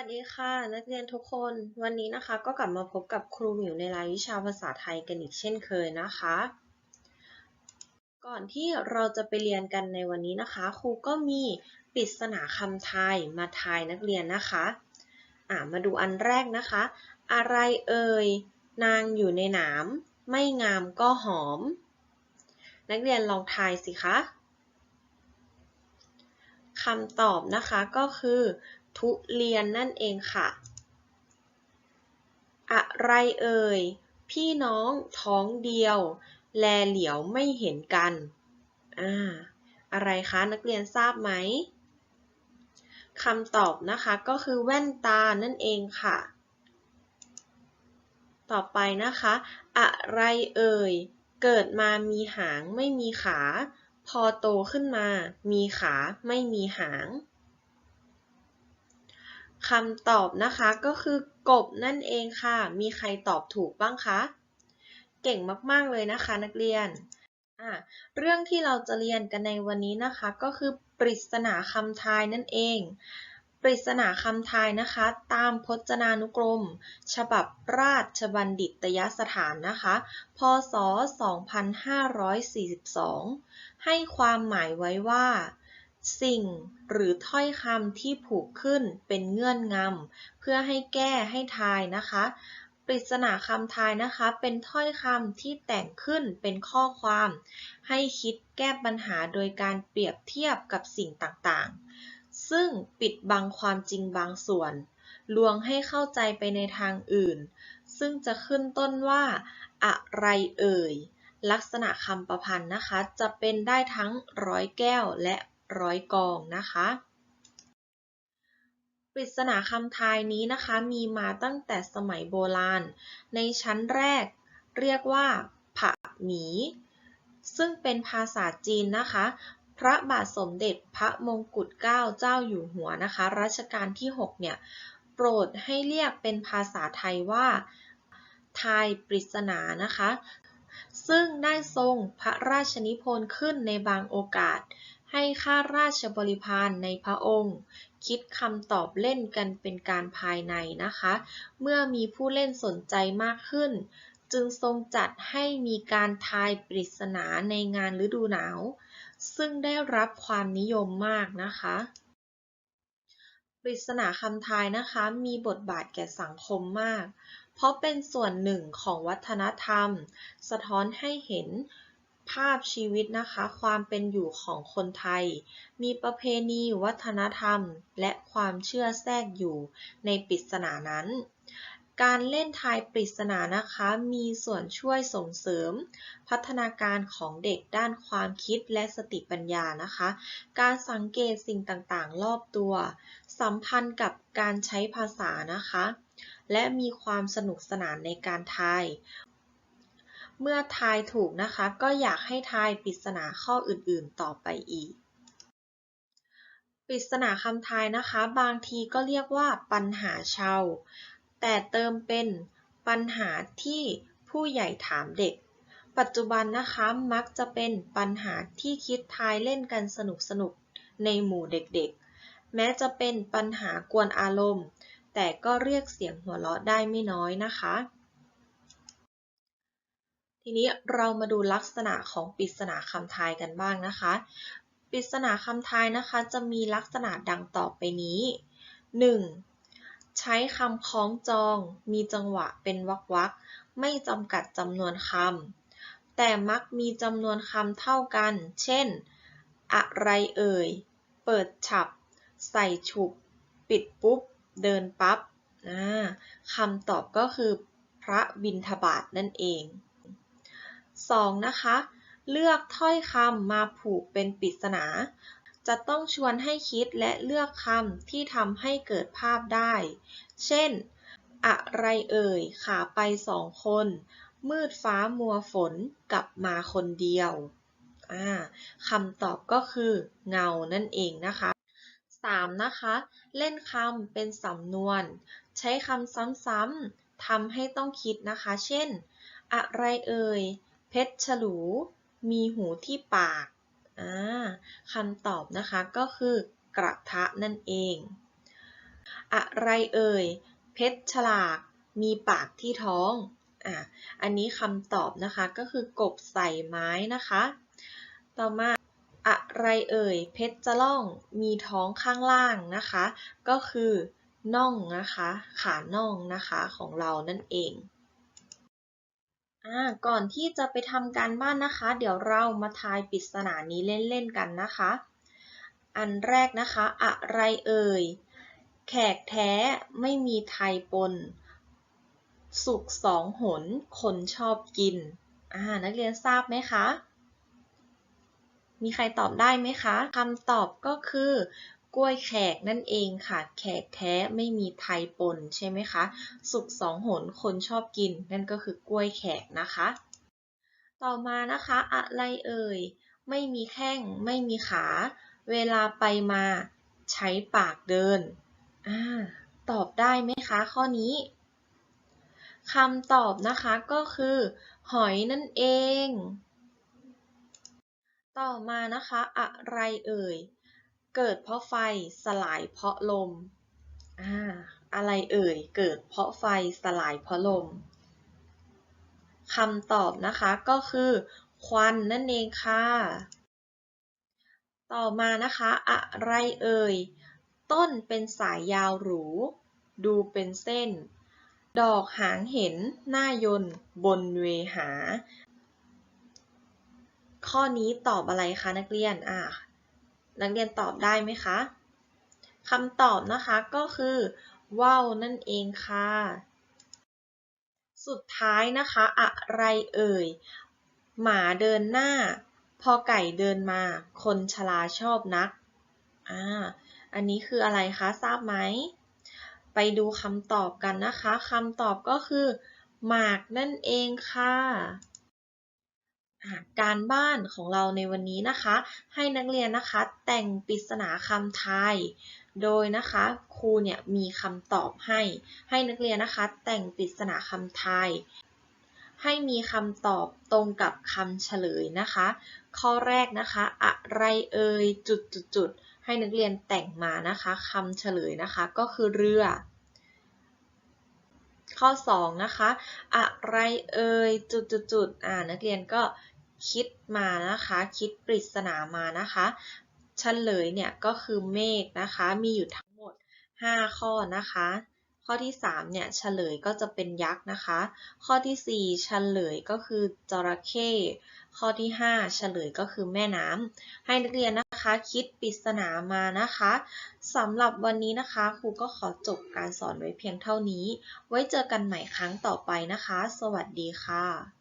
วัสดีค่ะนักเรียนทุกคน วันนี้นะคะก็กลับมาพบกับครูหมิวในรายวิชาภาษาไทยกันอีกเช่นเคยนะคะ ก่อนที่เราจะไปเรียนกันในวันนี้นะคะ ครูก็มีปริศนาคำไทยมาทายนักเรียนนะคะอ่ามาดูอันแรกนะคะ อะไรเอ่ยนางอยู่ในหนามไม่งามก็หอม นักเรียนลองทายสิคะคำตอบนะคะก็คือ ทุเรียนนั่นเองค่ะ อะไรเอ่ย พี่น้องท้องเดียว แลเหลียวไม่เห็นกันอ่าอะไรคะนักเรียนทราบไหมคำตอบนะคะก็คือแว่นตานั่นเองค่ะ ต่อไปนะคะ อะไรเอ่ย เกิดมามีหางไม่มีขา พอโตขึ้นมา มีขาไม่มีหาง คำตอบนะคะก็คือกบนั่นเองค่ะ มีใครตอบถูกบ้างคะ เก่งมาก ๆ เลยนะคะนักเรียน เรื่องที่เราจะเรียนกันในวันนี้นะคะ ก็คือปริศนาคำทายนั่นเอง ปริศนาคำทายนะคะ ตามพจนานุกรม ฉบับราชบัณฑิตยสถานนะคะ พศ 2542 ให้ความหมายไว้ว่า สิ่งหรือถ้อยคำที่ผูกขึ้นเป็นเงื่อนงำเพื่อให้แก้ให้ทายนะคะ ปริศนาคำทายนะคะ เป็นถ้อยคำที่แต่งขึ้นเป็นข้อความ ให้คิดแก้ปัญหาโดยการเปรียบเทียบกับสิ่งต่างๆ ซึ่งปิดบังความจริงบางส่วน ลวงให้เข้าใจไปในทางอื่น ซึ่งจะขึ้นต้นว่า อะไรเอ่ยลักษณะคำประพันธ์นะคะ จะเป็นได้ทั้งร้อยแก้วและ ร้อยกองนะคะปริศนาคำทายนี้นะคะ มีมาตั้งแต่สมัยโบราณ ในชั้นแรกเรียกว่าผะหมี ซึ่งเป็นภาษาจีนนะคะ พระบาทสมเด็จพระมงกุฎเกล้าเจ้าอยู่หัวนะคะ รัชกาลที่ 6 เนี่ย โปรดให้เรียกเป็นภาษาไทยว่า ทายปริศนานะคะ ซึ่งได้ทรงพระราชนิพนธ์ขึ้นในบางโอกาส ให้ข้าราชบริพารในพระองค์ คิดคำตอบเล่นกันเป็นการภายในนะคะ เมื่อมีผู้เล่นสนใจมากขึ้น จึงทรงจัดให้มีการทายปริศนาในงานฤดูหนาว ซึ่งได้รับความนิยมมากนะคะปริศนาคำทายนะคะมีบทบาทแก่สังคมมาก เพราะเป็นส่วนหนึ่งของวัฒนธรรม สะท้อนให้เห็น ภาพชีวิตนะคะ ความเป็นอยู่ของคนไทย มีประเพณีวัฒนธรรม และความเชื่อแทรกอยู่ในปริศนานั้น การเล่นทายปริศนานะคะ มีส่วนช่วยส่งเสริม พัฒนาการของเด็กด้านความคิดและสติปัญญานะคะ การสังเกตสิ่งต่างๆ รอบตัว สัมพันธ์กับการใช้ภาษานะคะ และมีความสนุกสนานในการทาย เมื่อทายถูกนะคะ ก็อยากให้ทายปริศนาข้ออื่นๆต่อไปอีก ปริศนาคำทายนะคะ บางทีก็เรียกว่าปัญหาเชาวแต่เติมเป็นปัญหาที่ผู้ใหญ่ถามเด็ก ปัจจุบันนะคะมักจะเป็นปัญหาที่คิดทายเล่นกันสนุกๆในหมู่เด็กๆ แม้จะเป็นปัญหากวนอารมณ์ แต่ก็เรียกเสียงหัวเราะได้ไม่น้อยนะคะ ทีนี้เรามาดูลักษณะของปริศนาคำทายกันบ้างนะคะ ปริศนาคำทายนะคะจะมีลักษณะดังต่อไปนี้ 1. ใช้คำคล้องจอง มีจังหวะเป็นวรรควักไม่จำกัดจำนวนคำ แต่มักมีจำนวนคำเท่ากัน เช่น อะไรเอ่ย เปิดฉับ ใส่ฉุบ ปิดปุ๊บ เดินปับ๊บคำตอบก็คือพระบินทบาทนั่นเอง 2. นะคะ เลือกถ้อยคำมาผูกเป็นปริศนา จะต้องชวนให้คิดและเลือกคำที่ทำให้เกิดภาพได้ เช่น อะไรเอ่ย ขาไปสองคน มืดฟ้ามัวฝนกลับมาคนเดียวคำตอบก็คือเงานั่นเองนะคะ 3. นะคะ เล่นคำเป็นสำนวน ใช้คำซ้ำๆทำให้ต้องคิดนะคะ เช่น อะไรเอ่ย เพชรฉลู มีหูที่ปากคำตอบนะคะก็คือกระทะนั่นเอง อะไรเอ่ย เพชรฉลาก มีปากที่ท้องอะอันนี้คำตอบนะคะก็คือกบใส่ไม้นะคะ ต่อมาอะไรเอ่ย เพชรจะล่อง มีท้องข้างล่างนะคะ ก็คือน่องนะคะ ขาน่องนะคะของเรานั่นเอง ก่อนที่จะไปทำการบ้านนะคะ เดี๋ยวเรามาทายปริศนานี้เล่นๆกันนะคะ อันแรกนะคะ อะไรเอ่ย แขกแท้ไม่มีไทยปน สุกสองหน คนชอบกิน อ่า นักเรียนทราบไหมคะ มีใครตอบได้ไหมคะคำตอบก็คือ กล้วยแขกนั่นเองค่ะ แขกแท้ไม่มีไทยปนใช่ไหมคะ สุกสองหนคนชอบกิน นั่นก็คือกล้วยแขกนะคะ ต่อมานะคะ อะไรเอ่ย ไม่มีแข้ง ไม่มีขา เวลาไปมาใช้ปากเดินอ่าตอบได้ไหมคะข้อนี้คำตอบนะคะก็คือ หอยนั่นเอง ต่อมานะคะ อะไรเอ่ย เกิดเพราะไฟสลายเพราะลมอ่าอะไรเอ่ย เกิดเพราะไฟสลายเพราะลมคำตอบนะคะก็คือ ควันนั่นเองค่ะ ต่อมานะคะ อะไรเอ่ย ต้นเป็นสายยาวหรู ดูเป็นเส้น ดอกหางเห็นหน้ายน์บนเวหา ข้อนี้ตอบอะไรคะนักเรียนอ่า นักเรียนตอบได้ไหมคะคำตอบนะคะก็คือว่าวนั่นเองค่ะ สุดท้ายนะคะ อะไรเอ่ย หมาเดินหน้า พอไก่เดินมา คนชราชอบนัก อ่า อันนี้คืออะไรคะทราบไหม ไปดูคำตอบกันนะคะคำตอบก็คือ หมากนั่นเองค่ะ การบ้านของเราในวันนี้นะคะ ให้นักเรียนนะคะ แต่งปริศนาคำทาย โดยนะคะครูเนี่ยมีคำตอบให้ ให้นักเรียนนะคะ แต่งปริศนาคำทาย ให้มีคำตอบตรงกับคำเฉลยนะคะ ข้อแรกนะคะ อะไรเอ่ยจุดจุดจุดให้นักเรียนแต่งมานะคะคำเฉลยนะคะก็คือเรือ ข้อ 2 นะคะ อะไรเอ่ยจุดจุดจุดอ่านักเรียนก็ คิดมานะคะ คิดปริศนามานะคะเฉลยเนี่ยก็คือเมฆนะคะ มีอยู่ทั้งหมด 5 ข้อนะคะ ข้อที่ 3 เนี่ยเฉลยก็จะเป็นยักษ์นะคะ ข้อที่ 4 เฉลยก็คือจระเข้ข้อที่ 5 เฉลยก็คือแม่น้ำให้นักเรียนนะคะคิดปริศนามานะคะสำหรับวันนี้นะคะครูก็ขอจบการสอนไว้เพียงเท่านี้ ไว้เจอกันใหม่ครั้งต่อไปนะคะ สวัสดีค่ะ